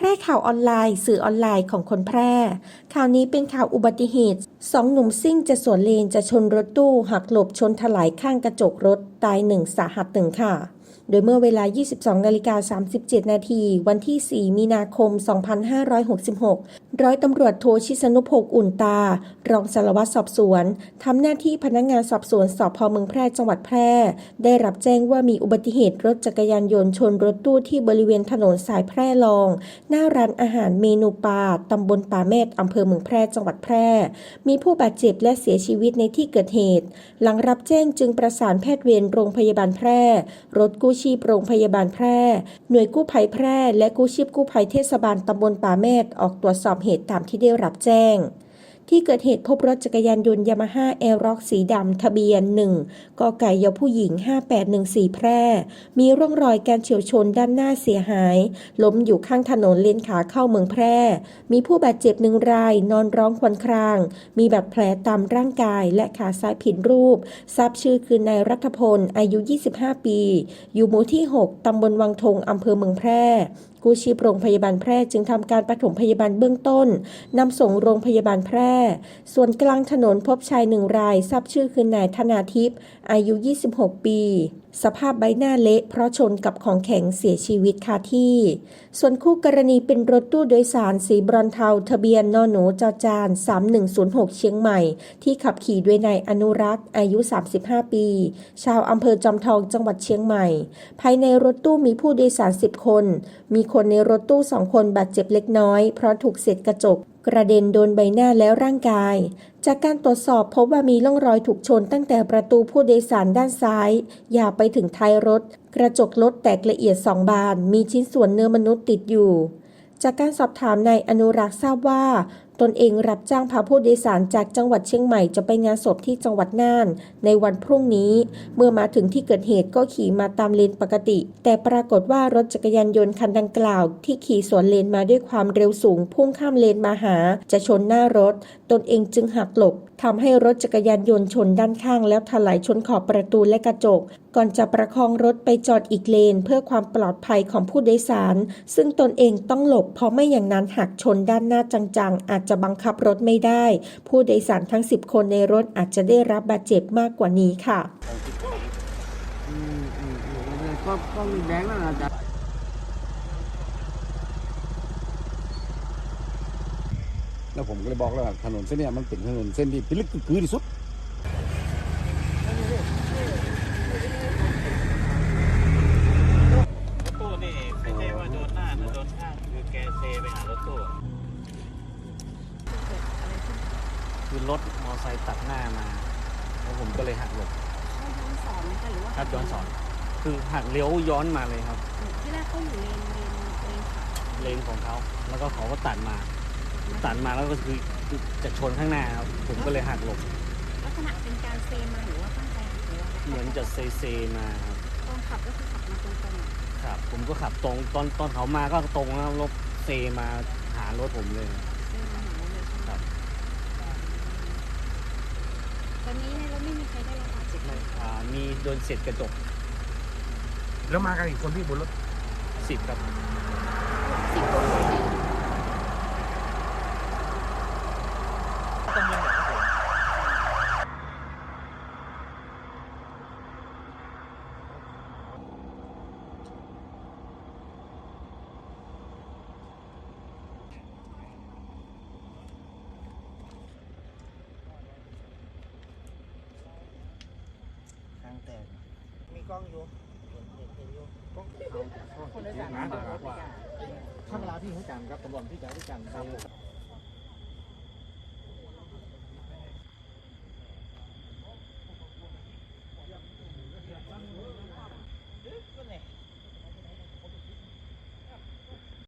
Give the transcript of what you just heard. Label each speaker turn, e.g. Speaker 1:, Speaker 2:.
Speaker 1: พร่ข่าวออนไลน์ สื่อออนไลน์ของคนแพร่ ข่าวนี้เป็นข่าวอุบัติเหตุสองหนุ่มซิ่งจะสวนเลนจะชนรถตู้หักหลบชนถลายข้างกระจกรถตายหนึ่งสาหัสหนึ่งค่ะ โดยเมื่อเวลา 22นาฬิกา37 นาทีวันที่ 4 มีนาคม 2566 ร้อยตำรวจโทชิสนุพงศ์อุ่นตา รองสารวัตรสอบสวนทำหน้าที่พนักงานสอบสวนสพเมืองแพร่จังหวัดแพร่ ได้รับแจ้งว่ามีอุบัติเหตุรถจักรยานยนต์ชนรถตู้ที่บริเวณถนนสายแพร่ลอง หน้าร้านอาหารเมนูปลาตำบลป่าแมดอำเภอเมืองแพร่จังหวัดแพร่ มีผู้บาดเจ็บและเสียชีวิตในที่เกิดเหตุ หลังรับแจ้งจึงประสานแพทย์เวรโรงพยาบาลแพร่รถกู้ชีพโรงพยาบาลแพร่ หน่วยกู้ภัยแพร่ และกู้ชีพกู้ภัยเทศบาลตำบลป่าแมดออกตรวจสอบเหตุตามที่ได้รับแจ้ง ที่เกิดเหตุพบรถจักรยานยนต์ยามาฮ่าแอร์ร็อกสีดำทะเบียน 1กไก่ยอผู้หญิง 5814 แพร่ มีร่องรอยการเฉียวชนด้านหน้าเสียหาย ล้มอยู่ข้างถนนเลนขาเข้าเมืองแพร่ มีผู้บาดเจ็บหนึ่งรายนอนร้องควญคราง มีบาดแผลตามร่างกายและขาซ้ายผิดรูป ทราบชื่อคือนายรัฐพลอายุ 25 ปี อยู่หมู่ที่ 6ตำบลวังทงอำเภอเมืองแพร่ กู้ชีพโรงพยาบาลแพร่จึงทำการปฐมพยาบาลเบื้องต้นนำส่งโรงพยาบาลแพร่ ส่วนกลางถนนพบชายหนึ่งราย ทราบชื่อคือนายธนาทิพย์อายุ 26 ปี สภาพใบหน้าเละเพราะชนกับของแข็งเสียชีวิตคาที่ ส่วนคู่กรณีเป็นรถตู้โดยสารสีบรอนเทาทะเบียนนอหนูจอจาน 3106 เชียงใหม่ ที่ขับขี่ด้วยนายอนุรักษ์อายุ 35 ปี ชาวอำเภอจอมทองจังหวัดเชียงใหม่ ภายในรถตู้มีผู้โดยสาร 10 คน มีคนในรถตู้สองคนบาดเจ็บเล็กน้อย เพราะถูกเศษกระจก กระเด็นโดนใบหน้าและร่างกาย จากการตรวจสอบพบว่ามีร่องรอยถูกชนตั้งแต่ประตูผู้โดยสารด้านซ้าย ยาวไปถึงท้ายรถ กระจกรถแตกละเอียดสองบาน มีชิ้นส่วนเนื้อมนุษย์ติดอยู่ จากการสอบถามนายอนุรักษ์ทราบว่า ตนเองรับจ้างพาผู้โดยสารจากจังหวัดเชียงใหม่จะไปงานศพที่จังหวัดน่าน ในวันพรุ่งนี้ เมื่อมาถึงที่เกิดเหตุก็ขี่มาตามเลนปกติ แต่ปรากฏว่ารถจักรยานยนต์คันดังกล่าว ที่ขี่สวนเลนมาด้วยความเร็วสูง พุ่งข้ามเลนมาหา จะชนหน้ารถ ตนเองจึงหักหลบทำให้รถจักรยานยนต์ชนด้านข้าง แล้วถลายชนขอบประตูและกระจก ก่อนจะประคองรถไปจอดอีกเลน เพื่อความปลอดภัยของผู้โดยสาร ซึ่งตนเองต้องหลบเพราะไม่อย่างนั้นหากชนด้านหน้าจังๆอาจจะบังคับรถไม่ได้ ผู้โดยสารทั้ง 10 คนในรถอาจจะได้รับบาดเจ็บมากกว่านี้ค่ะ
Speaker 2: ก็ก็มีแดงแล้วนะจ๊ะ
Speaker 3: แล้วผมก็เลยบอกแล้วถนนเส้นเนี้ยมันเป็นถนนเส้นที่พิลึกกึกกือที่สุด
Speaker 4: คือรถมอไซค์ตัดหน้ามาแล้วผมก็เลยหักหลบ
Speaker 5: เขาย้อนสอนนะคะหรือว่า
Speaker 4: ครับย้อนสอน คือหักเลี้ยวย้อนมาเลยครับ
Speaker 5: ที่แรกเขาอยู่เลนเลนเลนขวา
Speaker 4: เลนของเขาแล้วก็เขาก็ตัดมา ตัดมาแล้วก็คือจะชนข้างหน้าครับผมก็เลยหักหลบ
Speaker 5: ลักษณะเป็นการเซมาหรือว่าตั้งใจหักหรือว่า
Speaker 4: เหมือนจะเซเซมาครับ
Speaker 5: ตอนขับก็คือขับมาตรง
Speaker 4: ครับ ผมก็ขับตรงตอนตอนเขามาก็ตรงแล้วรถเซมาหารถผมเลย
Speaker 5: ๆเซมาหาเลยใช่ไหม
Speaker 4: ครับ
Speaker 5: ตอนนี้ในรถไม่มีใครได้รับบาดเจ็บเลย
Speaker 4: อ่ามีโดนเศษกระจก
Speaker 3: แล้วมากันอีกคนที่บนรถ
Speaker 4: สิบครับ
Speaker 5: สิบคนเลย
Speaker 2: ทางแตกมี กล้องอยู่ห็นในเห็นอยู่กล้องคนละอย่าง
Speaker 3: นะ
Speaker 2: ถ้าเวลาพี่หุ่นจันครับตำรวจพี่จะพี่จันไป